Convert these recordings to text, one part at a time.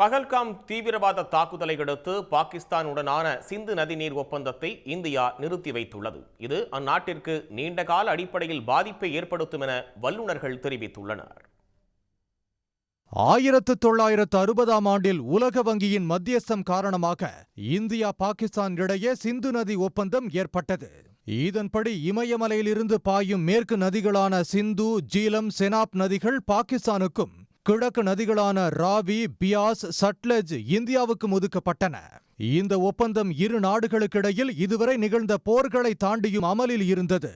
பகல்காம் தீவிரவாத தாக்குதலை அடுத்து பாகிஸ்தானுடனான சிந்து நதிநீர் ஒப்பந்தத்தை இந்தியா நிறுத்தி வைத்துள்ளது. இது அந்நாட்டிற்கு நீண்டகால அடிப்படையில் பாதிப்பை ஏற்படுத்தும் என வல்லுநர்கள் தெரிவித்துள்ளனர். ஆயிரத்து தொள்ளாயிரத்து அறுபதாம் ஆண்டில் உலக வங்கியின் மத்தியஸ்தம் காரணமாக இந்தியா பாகிஸ்தான் இடையே சிந்து நதி ஒப்பந்தம் ஏற்பட்டது. இதன்படி இமயமலையிலிருந்து பாயும் மேற்கு நதிகளான சிந்து ஜீலம் செனாப் நதிகள் பாகிஸ்தானுக்கும் கிழக்கு நதிகளான ராவி பியாஸ் சட்லஜ் இந்தியாவுக்கும் ஒதுக்கப்பட்டன. இந்த ஒப்பந்தம் இரு நாடுகளுக்கிடையில் இதுவரை நிகழ்ந்த போர்களை தாண்டியும் அமலில் இருந்தது.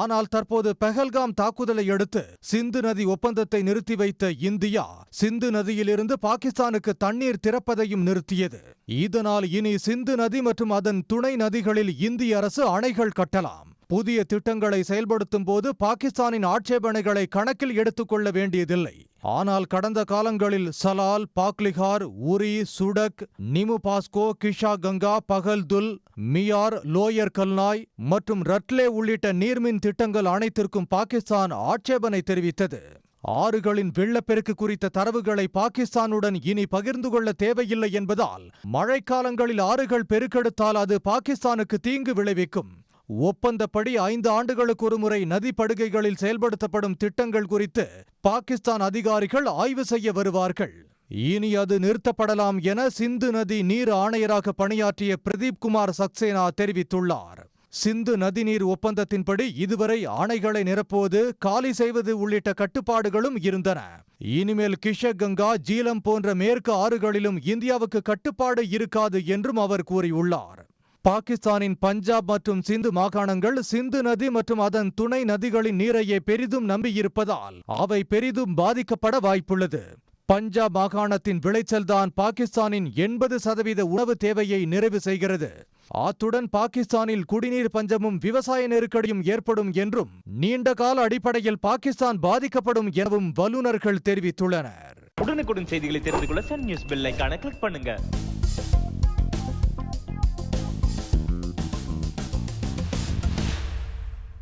ஆனால் தற்போது பெஹல்காம் தாக்குதலை அடுத்து சிந்து நதி ஒப்பந்தத்தை நிறுத்தி வைத்த இந்தியா சிந்து நதியிலிருந்து பாகிஸ்தானுக்கு தண்ணீர் திறப்பதையும் நிறுத்தியது. இதனால் இனி சிந்து நதி மற்றும் அதன் துணை நதிகளில் இந்திய அரசு அணைகள் கட்டலாம். புதிய திட்டங்களை செயல்படுத்தும் போது பாகிஸ்தானின் ஆட்சேபனைகளை கணக்கில் எடுத்துக்கொள்ள வேண்டியதில்லை. ஆனால் கடந்த காலங்களில் சலால் பாக்லிஹார் உரி சுடக் நிமு பாஸ்கோ கிஷா கங்கா பகல்துல் மியார் லோயர் கல்நாய் மற்றும் ரட்லே உள்ளிட்ட நீர்மின் திட்டங்கள் அனைத்திற்கும் பாகிஸ்தான் ஆட்சேபனை தெரிவித்தது. ஆறுகளின் வெள்ளப்பெருக்கு குறித்த தரவுகளை பாகிஸ்தானுடன் இனி பகிர்ந்து கொள்ள தேவையில்லை என்பதால் மழைக்காலங்களில் ஆறுகள் பெருக்கெடுத்தால் அது பாகிஸ்தானுக்கு தீங்கு விளைவிக்கும். ஒப்பந்தப்படி ஐந்து ஆண்டுகளுக்கு ஒருமுறை நதி படுகைகளில் செயல்படுத்தப்படும் திட்டங்கள் குறித்து பாகிஸ்தான் அதிகாரிகள் ஆய்வு செய்ய வருவார்கள். இனி அது நிறுத்தப்படலாம் என சிந்து நதி நீர் ஆணையராக பணியாற்றிய பிரதீப் குமார் சக்சேனா தெரிவித்துள்ளார். சிந்து நதிநீர் ஒப்பந்தத்தின்படி இதுவரை அணைகளை நிரப்புவது காலி செய்வது உள்ளிட்ட கட்டுப்பாடுகளும் இருந்தன. இனிமேல் கிஷக் கங்கா ஜீலம் போன்ற மேற்கு ஆறுகளிலும் இந்தியாவுக்கு கட்டுப்பாடு இருக்காது என்றும் அவர் கூறியுள்ளார். பாகிஸ்தானின் பஞ்சாப் மற்றும் சிந்து மாகாணங்கள் சிந்து நதி மற்றும் அதன் துணை நதிகளின் நீரையே பெரிதும் நம்பியிருப்பதால் அவை பெரிதும் பாதிக்கப்பட வாய்ப்புள்ளது. பஞ்சாப் மாகாணத்தின் விளைச்சல்தான் பாகிஸ்தானின் எண்பது சதவீத உணவு தேவையை நிறைவு செய்கிறது. அத்துடன் பாகிஸ்தானில் குடிநீர் பஞ்சமும் விவசாய நெருக்கடியும் ஏற்படும் என்றும் நீண்டகால அடிப்படையில் பாகிஸ்தான் பாதிக்கப்படும் எனவும் வல்லுநர்கள் தெரிவித்துள்ளனர். உடனுக்குடன் செய்திகளை தெரிந்து கொள்ள சன் நியூஸ் பெல் கிளிக் பண்ணுங்க.